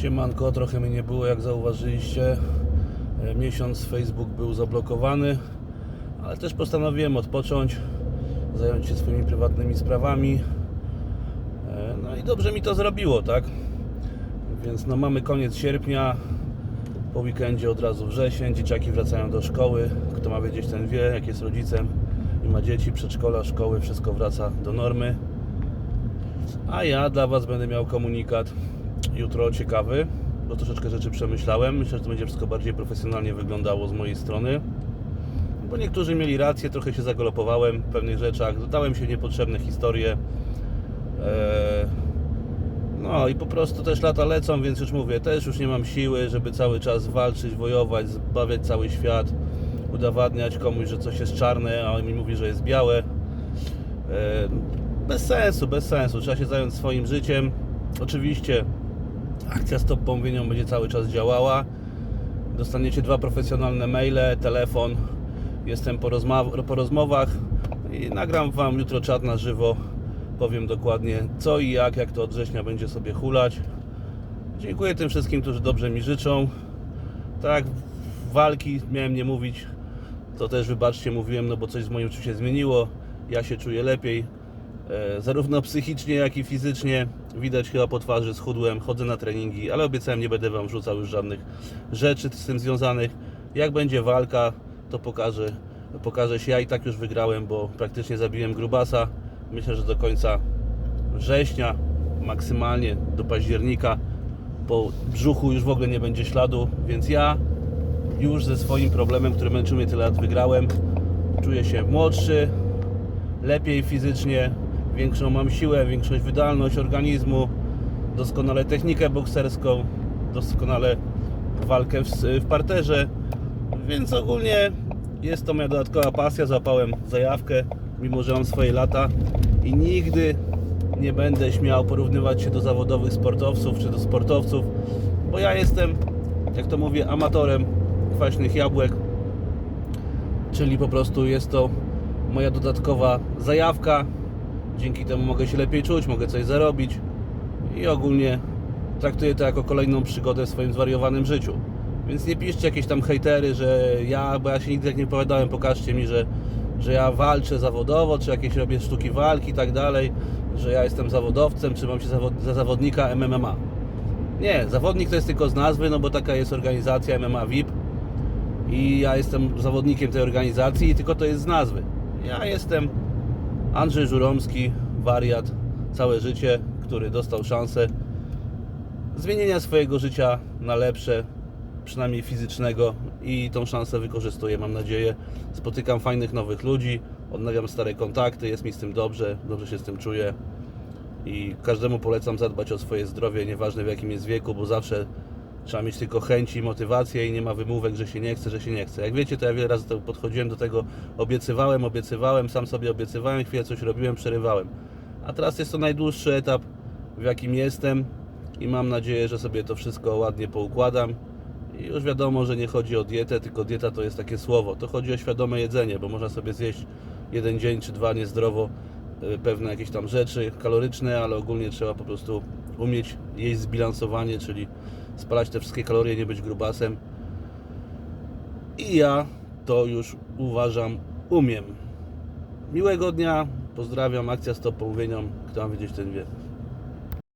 Siemanko, trochę mnie nie było jak zauważyliście. E, Miesiąc Facebook był zablokowany, ale też postanowiłem odpocząć, zająć się swoimi prywatnymi sprawami. E, No i dobrze mi to zrobiło, tak? Więc no mamy koniec sierpnia, po weekendzie od razu wrzesień, dzieciaki wracają do szkoły. Kto ma wiedzieć, ten wie, jak jest rodzicem i ma dzieci, przedszkola, szkoły, wszystko wraca do normy. A ja dla Was będę miał komunikat jutro ciekawy, bo troszeczkę rzeczy przemyślałem. Myślę, że to będzie wszystko bardziej profesjonalnie wyglądało z mojej strony. Bo niektórzy mieli rację, trochę się zagalopowałem w pewnych rzeczach, dodałem się niepotrzebne historie. Eee, No i po prostu też lata lecą, więc już mówię, też już nie mam siły, żeby cały czas walczyć, wojować, zbawiać cały świat, udowadniać komuś, że coś jest czarne, a on mi mówi, że jest białe. E, Bez sensu, bez sensu. Trzeba się zająć swoim życiem. Oczywiście akcja Stop Pomówieniom będzie cały czas działała. Dostaniecie dwa profesjonalne maile, telefon. Jestem po, po rozmowach i nagram Wam jutro czat na żywo. Powiem dokładnie co i jak, jak to od września będzie sobie hulać. Dziękuję tym wszystkim, którzy dobrze mi życzą. Tak, walki miałem nie mówić, to też wybaczcie, mówiłem, no bo coś w moim życiu się zmieniło. Ja się czuję lepiej, zarówno psychicznie, jak i fizycznie. Widać chyba po twarzy, schudłem, chodzę na treningi, ale obiecałem, nie będę Wam wrzucał już żadnych rzeczy z tym związanych. Jak będzie walka, to pokażę, pokażę się. Ja i tak już wygrałem, bo praktycznie zabiłem grubasa. Myślę, że do końca września, maksymalnie do października, po brzuchu już w ogóle nie będzie śladu, więc ja już ze swoim problemem, który męczył mnie tyle lat, wygrałem. Czuję się młodszy, lepiej fizycznie, większą mam siłę, większą wydolność organizmu, doskonale technikę bokserską, doskonale walkę w, w parterze, więc ogólnie jest to moja dodatkowa pasja. Złapałem zajawkę, mimo że mam swoje lata i nigdy nie będę śmiał porównywać się do zawodowych sportowców czy do sportowców, bo ja jestem, jak to mówię, amatorem kwaśnych jabłek, czyli po prostu jest to moja dodatkowa zajawka. Dzięki temu mogę się lepiej czuć, mogę coś zarobić i ogólnie traktuję to jako kolejną przygodę w swoim zwariowanym życiu. Więc nie piszcie jakieś tam hejtery, że ja, bo ja się nigdy tak nie powiedziałem, pokażcie mi, że, że ja walczę zawodowo, czy jakieś robię sztuki walki i tak dalej, że ja jestem zawodowcem, czy mam się za zawodnika MMA. Nie, zawodnik to jest tylko z nazwy, no bo taka jest organizacja MMA VIP i ja jestem zawodnikiem tej organizacji i tylko to jest z nazwy. Ja jestem Andrzej Żuromski, wariat, całe życie, który dostał szansę zmienienia swojego życia na lepsze, przynajmniej fizycznego i tą szansę wykorzystuję, mam nadzieję. Spotykam fajnych nowych ludzi, odnawiam stare kontakty, jest mi z tym dobrze, dobrze się z tym czuję i każdemu polecam zadbać o swoje zdrowie, nieważne w jakim jest wieku, bo zawsze trzeba mieć tylko chęci i motywację i nie ma wymówek, że się nie chce, że się nie chce. Jak wiecie, to ja wiele razy podchodziłem do tego, obiecywałem, obiecywałem, sam sobie obiecywałem, chwilę coś robiłem, przerywałem. A teraz jest to najdłuższy etap, w jakim jestem i mam nadzieję, że sobie to wszystko ładnie poukładam. I już wiadomo, że nie chodzi o dietę, tylko dieta to jest takie słowo. To chodzi o świadome jedzenie, bo można sobie zjeść jeden dzień czy dwa niezdrowo y, pewne jakieś tam rzeczy kaloryczne, ale ogólnie trzeba po prostu umieć jeść zbilansowanie, czyli spalać te wszystkie kalorie, nie być grubasem. I ja to już uważam, umiem. Miłego dnia, pozdrawiam, akcja Stop Pomówieniom, kto ma wiedzieć ten wie.